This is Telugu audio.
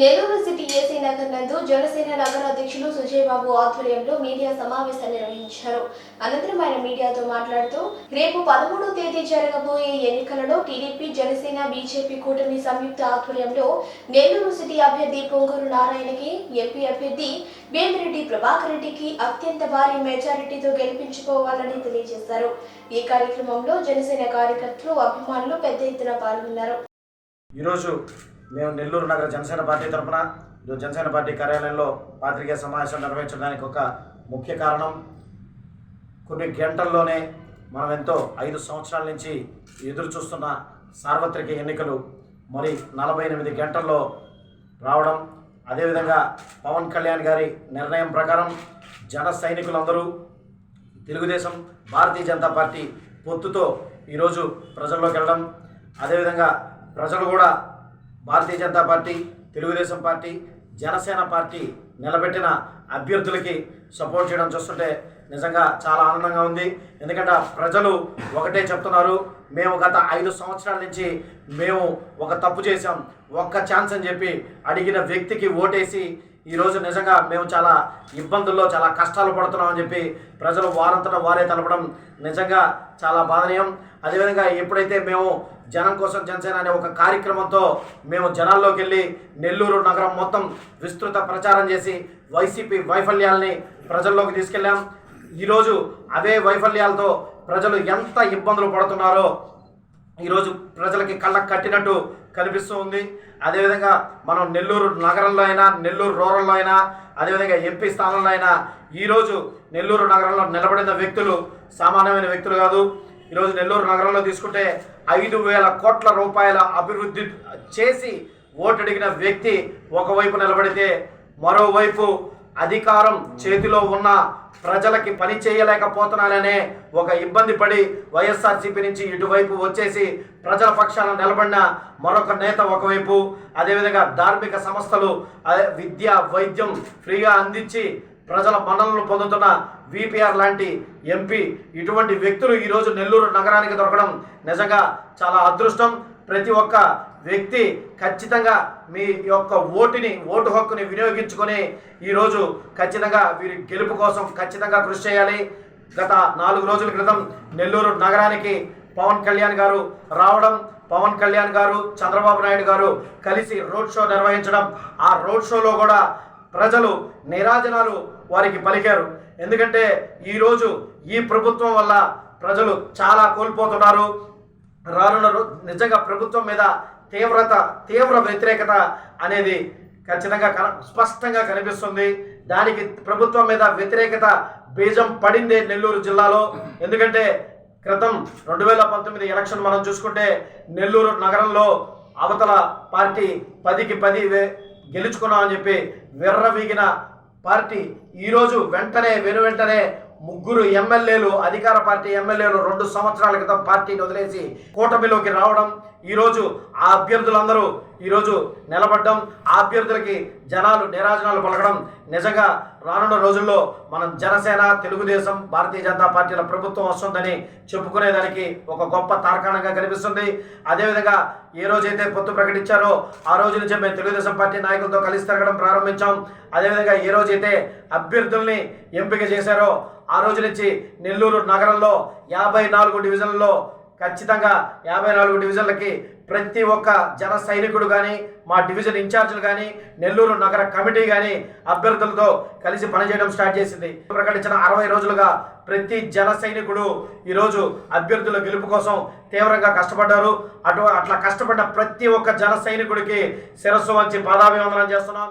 నెల్లూరు సిటీ ఏసీ నగర్ నందు జనసేన నగర అధ్యక్షులు సుజయ్ బాబు ఆధ్వర్యంలో మీడియా సమావేశాన్ని నిర్వహించారు. అనంతరం ఆయన మీడియాతో మాట్లాడుతూ రేపు పదమూడో తేదీ జరగబోయే ఎన్నికలలో టీడీపీ జనసేన బీజేపీ కూటమి సంయుక్త ఆధ్వర్యంలో నెల్లూరు సిటీ అభ్యర్థి పొంగూరు నారాయణకి ఎంపీ అభ్యర్థి వేమిరెడ్డి ప్రభాకర్ రెడ్డికి అత్యంత భారీ మెజారిటీతో గెలిపించుకోవాలని తెలియజేశారు. ఈ కార్యక్రమంలో జనసేన కార్యకర్తలు అభిమానులు పెద్ద ఎత్తున పాల్గొన్నారు. ఈరోజు మేము నెల్లూరు నగర జనసేన పార్టీ తరఫున జనసేన పార్టీ కార్యాలయంలో పాత్రికేయ సమావేశం నిర్వహించడానికి ఒక ముఖ్య కారణం. కొన్ని గంటల్లోనే మనం ఎంతో ఐదు సంవత్సరాల నుంచి ఎదురు చూస్తున్న సార్వత్రిక ఎన్నికలు మరి నలభై ఎనిమిది గంటల్లో రావడం. అదేవిధంగా పవన్ కళ్యాణ్ గారి నిర్ణయం ప్రకారం జన సైనికులందరూ తెలుగుదేశం భారతీయ జనతా పార్టీ పొత్తుతో ఈరోజు ప్రజల్లోకి వెళ్ళడం. అదేవిధంగా ప్రజలు కూడా Bharatiya Janata party Telugu Desam party Janasena party నిలబెట్టిన అభ్యర్థులకి సపోర్ట్ చేయడం చూస్తుంటే నిజంగా చాలా ఆనందంగా ఉంది. ఎందుకంటే ప్రజలు ఒకటే చెప్తున్నారు మేము గత ఐదు సంవత్సరాల నుంచి మేము ఒక తప్పు చేశాం ఒక్క ఛాన్స్ అని చెప్పి అడిగిన వ్యక్తికి ఓటేసి ఈరోజు నిజంగా మేము చాలా ఇబ్బందుల్లో చాలా కష్టాలు పడుతున్నామని చెప్పి ప్రజలు వారంతటా వారే తెలపడం నిజంగా చాలా బాధనీయం. అదేవిధంగా ఎప్పుడైతే మేము జనం కోసం జనసేన అనే ఒక కార్యక్రమంతో మేము జనాల్లోకి వెళ్ళి నెల్లూరు నగరం మొత్తం విస్తృత ప్రచారం చేసి వైసీపీ వైఫల్యాల్ని ప్రజల్లోకి తీసుకెళ్ళాం. ఈరోజు అవే వైఫల్యాలతో ప్రజలు ఎంత ఇబ్బందులు పడుతున్నారో ఈరోజు ప్రజలకి కళ్ళకు కట్టినట్టు కనిపిస్తూ ఉంది. అదేవిధంగా మనం నెల్లూరు నగరంలో అయినా నెల్లూరు రూరల్లో అయినా అదేవిధంగా ఎంపీ స్థానంలో అయినా ఈరోజు నెల్లూరు నగరంలో నిలబడిన వ్యక్తులు సామాన్యమైన వ్యక్తులు కాదు. ఈరోజు నెల్లూరు నగరంలో తీసుకుంటే ఐదు వేల కోట్ల రూపాయల అభివృద్ధి చేసి ఓటడిగిన వ్యక్తి ఒకవైపు నిలబడితే మరోవైపు అధికారం చేతిలో ఉన్న ప్రజలకి పని చేయలేకపోతున్నాననే ఒక ఇబ్బంది పడి వైఎస్ఆర్సీపీ నుంచి ఇటువైపు వచ్చేసి ప్రజల పక్షాన నిలబడిన మరొక నేత ఒకవైపు అదేవిధంగా ధార్మిక సంస్థలు అదే విద్య వైద్యం ఫ్రీగా అందించి ప్రజల మన్నలను పొందుతున్న విపిఆర్ లాంటి ఎంపీ ఇటువంటి వ్యక్తులు ఈరోజు నెల్లూరు నగరానికి దొరకడం నిజంగా చాలా అదృష్టం. ప్రతి ఒక్క వ్యక్తి ఖచ్చితంగా మీ యొక్క ఓటుని ఓటు హక్కుని వినియోగించుకొని ఈరోజు ఖచ్చితంగా వీరి గెలుపు కోసం ఖచ్చితంగా కృషి చేయాలి. గత నాలుగు రోజుల క్రితం నెల్లూరు నగరానికి పవన్ కళ్యాణ్ గారు రావడం పవన్ కళ్యాణ్ గారు చంద్రబాబు నాయుడు గారు కలిసి రోడ్ షో నిర్వహించడం ఆ రోడ్ షోలో కూడా ప్రజలు నిరాజనాలు వారికి పలికారు. ఎందుకంటే ఈరోజు ఈ ప్రభుత్వం వల్ల ప్రజలు చాలా కోల్పోతున్నారు. రానున్న నిజంగా ప్రభుత్వం మీద తీవ్రత తీవ్ర వ్యతిరేకత అనేది ఖచ్చితంగా కన స్పష్టంగా కనిపిస్తుంది. దానికి ప్రభుత్వం మీద వ్యతిరేకత బీజం పడింది నెల్లూరు జిల్లాలో. ఎందుకంటే క్రితం రెండు వేల పంతొమ్మిది ఎలక్షన్ మనం చూసుకుంటే నెల్లూరు నగరంలో అవతల పార్టీ పదికి పది వే- గెలుచుకున్నామని చెప్పి విర్రవీగిన పార్టీ ఈరోజు వెంటనే వెను వెంటనే ముగ్గురు ఎమ్మెల్యేలు అధికార పార్టీ ఎమ్మెల్యేలు రెండు సంవత్సరాల క్రితం పార్టీని వదిలేసి కూటమిలోకి రావడం ఈరోజు ఆ అభ్యర్థులందరూ ఈరోజు నిలబడ్డం ఆ అభ్యర్థులకి జనాలు నిరాజనాలు పలకడం నిజంగా రానున్న రోజుల్లో మనం జనసేన తెలుగుదేశం భారతీయ జనతా పార్టీల ప్రభుత్వం వస్తుందని చెప్పుకునేదానికి ఒక గొప్ప తార్కాణంగా కనిపిస్తుంది. అదేవిధంగా ఏ రోజైతే పొత్తు ప్రకటించారో ఆ రోజు నుంచే మేము తెలుగుదేశం పార్టీ నాయకులతో కలిసి తిరగడం ప్రారంభించాం. అదేవిధంగా ఏ రోజైతే అభ్యర్థుల్ని ఎంపిక చేశారో ఆ రోజు నుంచి నెల్లూరు నగరంలో యాభై నాలుగు డివిజన్లలో ఖచ్చితంగా యాభై నాలుగు డివిజన్లకి ప్రతి ఒక్క జన సైనికుడు కానీ మా డివిజన్ ఇన్ఛార్జీలు కానీ నెల్లూరు నగర కమిటీ కానీ అభ్యర్థులతో కలిసి పనిచేయడం స్టార్ట్ చేసింది. ప్రకటించిన అరవై రోజులుగా ప్రతి జన సైనికుడు ఈరోజు అభ్యర్థుల గెలుపు కోసం తీవ్రంగా కష్టపడ్డారు. అటు అట్లా కష్టపడ్డ ప్రతి ఒక్క జన సైనికుడికి శిరస్సు వంచి పాదాభివందనం చేస్తున్నాం.